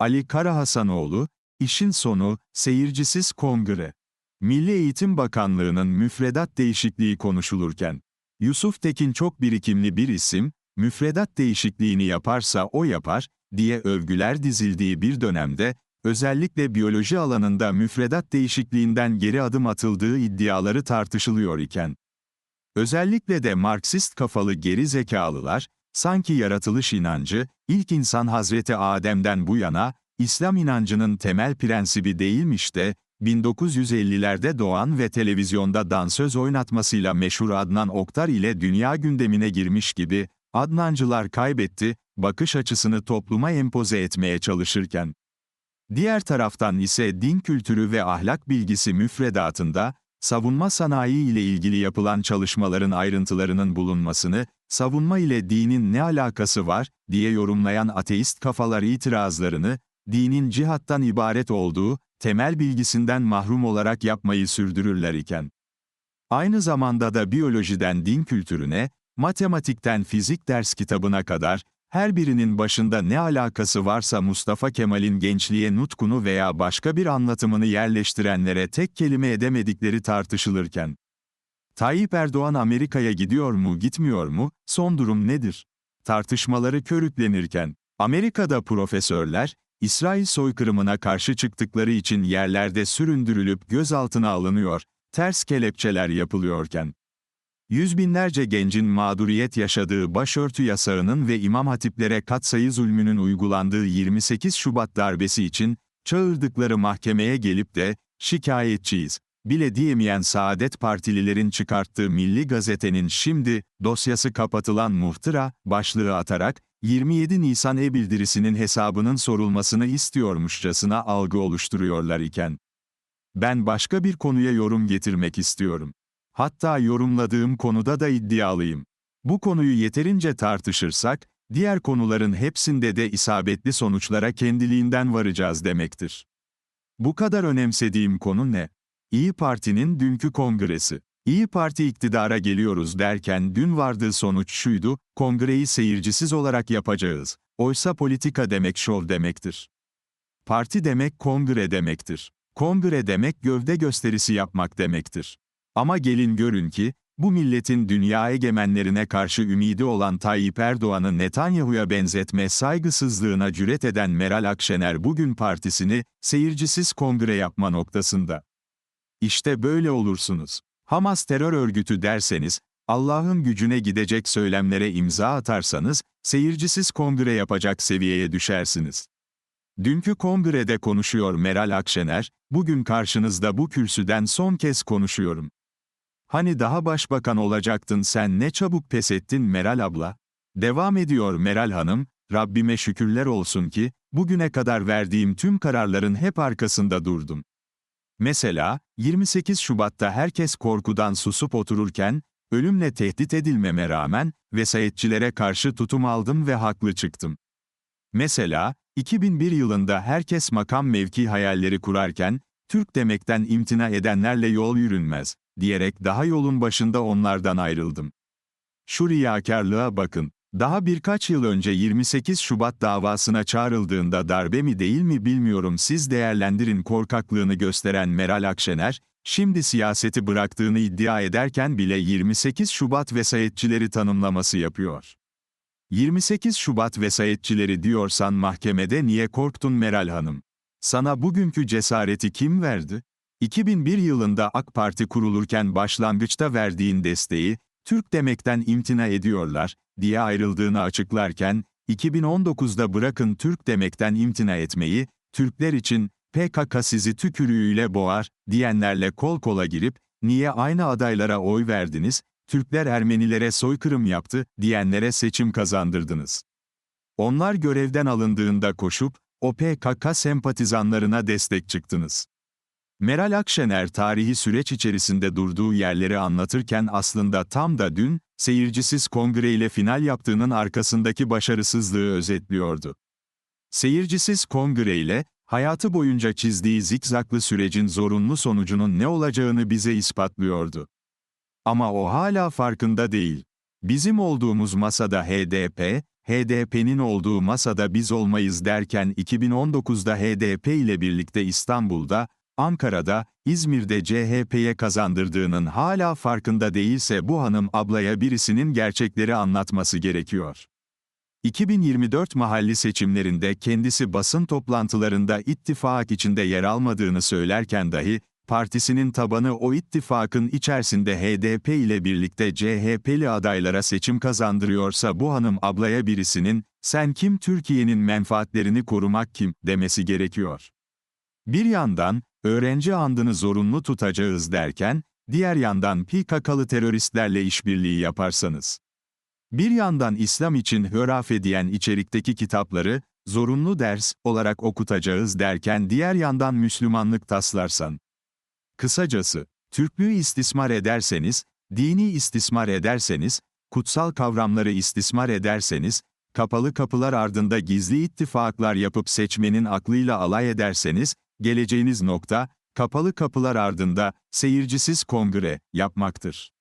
Ali Karahasanoğlu, işin sonu, seyircisiz kongre. Milli Eğitim Bakanlığı'nın müfredat değişikliği konuşulurken, Yusuf Tekin çok birikimli bir isim, müfredat değişikliğini yaparsa o yapar, diye övgüler dizildiği bir dönemde, özellikle biyoloji alanında müfredat değişikliğinden geri adım atıldığı iddiaları tartışılıyor iken, özellikle de Marksist kafalı geri zekalılar, sanki yaratılış inancı, ilk insan Hazreti Adem'den bu yana, İslam inancının temel prensibi değilmiş de, 1950'lerde doğan ve televizyonda dansöz oynatmasıyla meşhur Adnan Oktar ile dünya gündemine girmiş gibi, Adnancılar kaybetti, bakış açısını topluma empoze etmeye çalışırken. Diğer taraftan ise din kültürü ve ahlak bilgisi müfredatında, savunma sanayi ile ilgili yapılan çalışmaların ayrıntılarının bulunmasını, savunma ile dinin ne alakası var, diye yorumlayan ateist kafalar itirazlarını, dinin cihattan ibaret olduğu, temel bilgisinden mahrum olarak yapmayı sürdürürler iken. Aynı zamanda da biyolojiden din kültürüne, matematikten fizik ders kitabına kadar, her birinin başında ne alakası varsa Mustafa Kemal'in gençliğe nutkunu veya başka bir anlatımını yerleştirenlere tek kelime edemedikleri tartışılırken, Tayyip Erdoğan Amerika'ya gidiyor mu gitmiyor mu, son durum nedir? Tartışmaları körüklenirken, Amerika'da profesörler, İsrail soykırımına karşı çıktıkları için yerlerde süründürülüp gözaltına alınıyor, ters kelepçeler yapılıyorken, yüz binlerce gencin mağduriyet yaşadığı başörtü yasağının ve imam hatiplere katsayı zulmünün uygulandığı 28 Şubat darbesi için, çağırdıkları mahkemeye gelip de, şikayetçiyiz, bile diyemeyen Saadet Partililerin çıkarttığı Milli Gazete'nin şimdi, dosyası kapatılan muhtıra, başlığı atarak, 27 Nisan e-bildirisinin hesabının sorulmasını istiyormuşçasına algı oluşturuyorlar iken. Ben başka bir konuya yorum getirmek istiyorum. Hatta yorumladığım konuda da iddialıyım. Bu konuyu yeterince tartışırsak, diğer konuların hepsinde de isabetli sonuçlara kendiliğinden varacağız demektir. Bu kadar önemsediğim konu ne? İyi Parti'nin dünkü kongresi. İyi Parti iktidara geliyoruz derken dün vardığı sonuç şuydu, kongreyi seyircisiz olarak yapacağız. Oysa politika demek şov demektir. Parti demek kongre demektir. Kongre demek gövde gösterisi yapmak demektir. Ama gelin görün ki, bu milletin dünya egemenlerine karşı ümidi olan Tayyip Erdoğan'ı Netanyahu'ya benzetme saygısızlığına cüret eden Meral Akşener bugün partisini, seyircisiz kongre yapma noktasında. İşte böyle olursunuz. Hamas terör örgütü derseniz, Allah'ın gücüne gidecek söylemlere imza atarsanız, seyircisiz kongre yapacak seviyeye düşersiniz. Dünkü kongrede konuşuyor Meral Akşener, bugün karşınızda bu kürsüden son kez konuşuyorum. Hani daha başbakan olacaktın sen ne çabuk pes ettin Meral abla? Devam ediyor Meral Hanım, Rabbime şükürler olsun ki, bugüne kadar verdiğim tüm kararların hep arkasında durdum. Mesela, 28 Şubat'ta herkes korkudan susup otururken, ölümle tehdit edilmeme rağmen, vesayetçilere karşı tutum aldım ve haklı çıktım. Mesela, 2001 yılında herkes makam mevki hayalleri kurarken, Türk demekten imtina edenlerle yol yürünmez, diyerek daha yolun başında onlardan ayrıldım. Şu riyakarlığa bakın. Daha birkaç yıl önce 28 Şubat davasına çağrıldığında darbe mi değil mi bilmiyorum siz değerlendirin korkaklığını gösteren Meral Akşener, şimdi siyaseti bıraktığını iddia ederken bile 28 Şubat vesayetçileri tanımlaması yapıyor. 28 Şubat vesayetçileri diyorsan mahkemede niye korktun Meral Hanım? Sana bugünkü cesareti kim verdi? 2001 yılında AK Parti kurulurken başlangıçta verdiğin desteği, Türk demekten imtina ediyorlar, diye ayrıldığını açıklarken, 2019'da bırakın Türk demekten imtina etmeyi, Türkler için, PKK sizi tükürüğüyle boğar, diyenlerle kol kola girip, niye aynı adaylara oy verdiniz, Türkler Ermenilere soykırım yaptı, diyenlere seçim kazandırdınız. Onlar görevden alındığında koşup, o PKK sempatizanlarına destek çıktınız. Meral Akşener tarihi süreç içerisinde durduğu yerleri anlatırken aslında tam da dün, seyircisiz kongre ile final yaptığının arkasındaki başarısızlığı özetliyordu. Seyircisiz kongre ile, hayatı boyunca çizdiği zikzaklı sürecin zorunlu sonucunun ne olacağını bize ispatlıyordu. Ama o hala farkında değil. Bizim olduğumuz masada HDP, HDP'nin olduğu masada biz olmayız derken 2019'da HDP ile birlikte İstanbul'da, Ankara'da, İzmir'de CHP'ye kazandırdığının hala farkında değilse bu hanım ablaya birisinin gerçekleri anlatması gerekiyor. 2024 mahalli seçimlerinde kendisi basın toplantılarında ittifak içinde yer almadığını söylerken dahi, partisinin tabanı o ittifakın içerisinde HDP ile birlikte CHP'li adaylara seçim kazandırıyorsa bu hanım ablaya birisinin, sen kim Türkiye'nin menfaatlerini korumak kim, demesi gerekiyor. Bir yandan, öğrenci andını zorunlu tutacağız derken, diğer yandan PKK'lı teröristlerle işbirliği yaparsanız. Bir yandan İslam için hurafe diyen içerikteki kitapları, zorunlu ders olarak okutacağız derken diğer yandan Müslümanlık taslarsan. Kısacası, Türklüğü istismar ederseniz, dini istismar ederseniz, kutsal kavramları istismar ederseniz, kapalı kapılar ardında gizli ittifaklar yapıp seçmenin aklıyla alay ederseniz, geleceğiniz nokta, kapalı kapılar ardında, seyircisiz kongre, yapmaktır.